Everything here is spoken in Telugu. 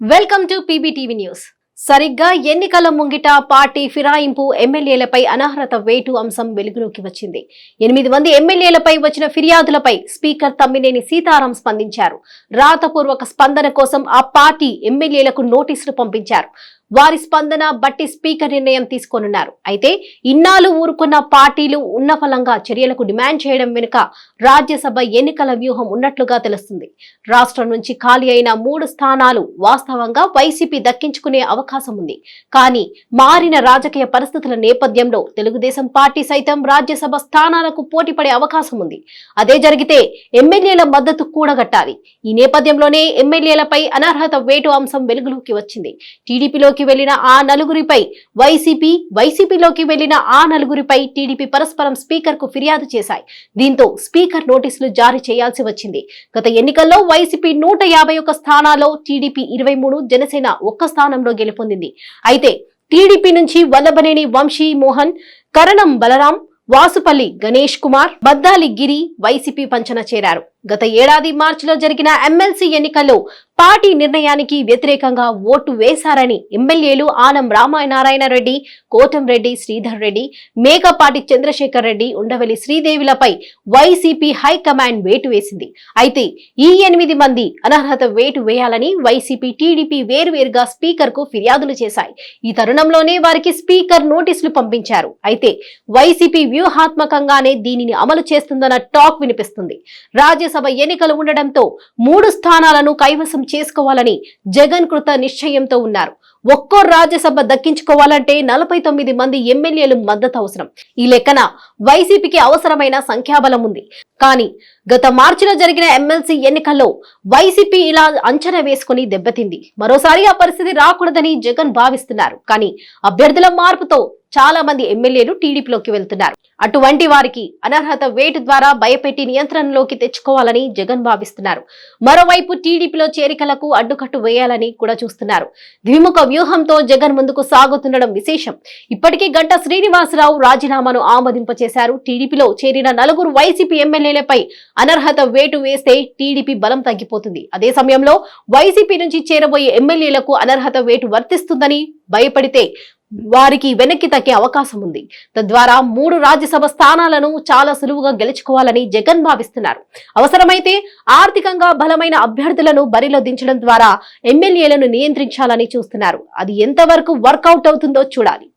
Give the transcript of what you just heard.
Welcome to PBTV news. సరిగ్గా ఎన్నికల ముంగిట పార్టీ ఫిరాయింపు ఎమ్మెల్యేలపై అనర్హత వేటు అంశం వెలుగులోకి వచ్చింది. ఎనిమిది మంది ఎమ్మెల్యేలపై వచ్చిన ఫిర్యాదులపై స్పీకర్ తమ్మినేని సీతారాం స్పందించారు. రాతపూర్వక స్పందన కోసం ఆ పార్టీ ఎమ్మెల్యేలకు నోటీసులు పంపించారు. వారి స్పందన బట్టి స్పీకర్ నిర్ణయం తీసుకోనున్నారు. అయితే ఇన్నాళ్ళు ఊరుకున్న పార్టీలు ఉన్న ఫలంగా చర్యలకు డిమాండ్ చేయడం వెనుక రాజ్యసభ ఎన్నికల వ్యూహం ఉన్నట్లుగా తెలుస్తుంది. రాష్ట్రం నుంచి ఖాళీ అయిన మూడు స్థానాలు వాస్తవంగా వైసీపీ దక్కించుకునే అవకాశం ఉంది. కానీ మారిన రాజకీయ పరిస్థితుల నేపథ్యంలో తెలుగుదేశం పార్టీ సైతం రాజ్యసభ స్థానాలకు పోటీపడే అవకాశం ఉంది. అదే జరిగితే ఎమ్మెల్యేల మద్దతు కూడగట్టాలి. ఈ నేపథ్యంలోనే ఎమ్మెల్యేలపై అనర్హత వేటు అంశం వెలుగులోకి వచ్చింది. టీడీపీలో టీడీపీలోకి వెళ్ళిన ఆ నలుగురిపై వైసీపీ వైసీపీలోకి వెళ్ళిన ఆ నలుగురిపై టీడీపీ పరస్పరం స్పీకర్కు ఫిర్యాదు చేశాయి. దీంతో స్పీకర్ నోటీసులు జారీ చేయాల్సి వచ్చింది. గత ఎన్నికల్లో వైసీపీ నూట యాభై ఒక్క స్థానాల్లో టీడీపీ ఇరవై మూడు జనసేన ఒక్క స్థానంలో గెలుపొందింది. అయితే టీడీపీ నుంచి వల్లభనేని వంశీ మోహన్ కరణం బలరాం వాసుపల్లి గణేష్ కుమార్ బద్దాలి గిరి వైసీపీ పంచన చేరారు. గత ఏడాది మార్చిలో జరిగిన ఎమ్మెల్సీ ఎన్నికల్లో పార్టీ నిర్ణయానికి వ్యతిరేకంగా ఓటు వేశారని ఎమ్మెల్యేలు ఆనం రామనారాయణ రెడ్డి కోటంరెడ్డి శ్రీధర్ రెడ్డి మేకపాటి చంద్రశేఖర్ రెడ్డి ఉండవెల్లి శ్రీదేవిలపై వైసీపీ హైకమాండ్ వేటు వేసింది. అయితే ఈ ఎనిమిది మంది అనర్హత వేటు వేయాలని వైసీపీ టీడీపీ వేరువేరుగా స్పీకర్కు ఫిర్యాదులు చేశాయి. ఈ తరుణంలోనే వారికి స్పీకర్ నోటీసులు పంపించారు. అయితే వైసీపీ వ్యూహాత్మకంగానే దీనిని అమలు చేస్తుందన్న టాక్ వినిపిస్తుంది. రాజ్యసభ ఎన్నికలు ఉండడంతో మూడు స్థానాలను కైవసం చేసుకోవాలని జగన్ కృత నిశ్చయంతో ఉన్నారు. ఒక్కో రాజ్యసభ దక్కించుకోవాలంటే నలభై తొమ్మిది మంది ఎమ్మెల్యేలు మద్దతు అవసరం. ఈ లెక్కన వైసీపీకి అవసరమైన సంఖ్యాబలం ఉంది. కానీ గత మార్చిలో జరిగిన ఎమ్మెల్సీ ఎన్నికల్లో వైసీపీ ఇలా అంచనా వేసుకుని దెబ్బతింది. మరోసారి ఆ పరిస్థితి రాకూడదని జగన్ భావిస్తున్నారు. కానీ అభ్యర్థుల మార్పుతో చాలా మంది ఎమ్మెల్యేలు టీడీపీలోకి వెళ్తున్నారు. అటువంటి వారికి అనర్హత వేటు ద్వారా భయపెట్టి నియంత్రణలోకి తెచ్చుకోవాలని జగన్ భావిస్తున్నారు. మరోవైపు టీడీపీలో చేరికలకు అడ్డుకట్టు వేయాలని కూడా చూస్తున్నారు. ద్విముఖ వ్యూహంతో జగన్ ముందుకు సాగుతుండడం విశేషం. ఇప్పటికే గంట శ్రీనివాసరావు రాజీనామాను ఆమోదింపచేశారు. టీడీపీలో చేరిన నలుగురు వైసీపీ ఎమ్మెల్యేలపై అనర్హత వేటు వేస్తే టీడీపీ బలం తగ్గిపోతుంది. అదే సమయంలో వైసీపీ నుంచి చేరబోయే ఎమ్మెల్యేలకు అనర్హత వేటు వర్తిస్తుందని భయపడితే వారికి వెనక్కి తగ్గే అవకాశం ఉంది. తద్వారా మూడు రాజ్యసభ స్థానాలను చాలా సులువుగా గెలుచుకోవాలని జగన్ భావిస్తున్నారు. అవసరమైతే ఆర్థికంగా బలమైన అభ్యర్థులను బరిలో దించడం ద్వారా ఎమ్మెల్యేలను నియంత్రించాలని చూస్తున్నారు. అది ఎంతవరకు వర్కౌట్ అవుతుందో చూడాలి.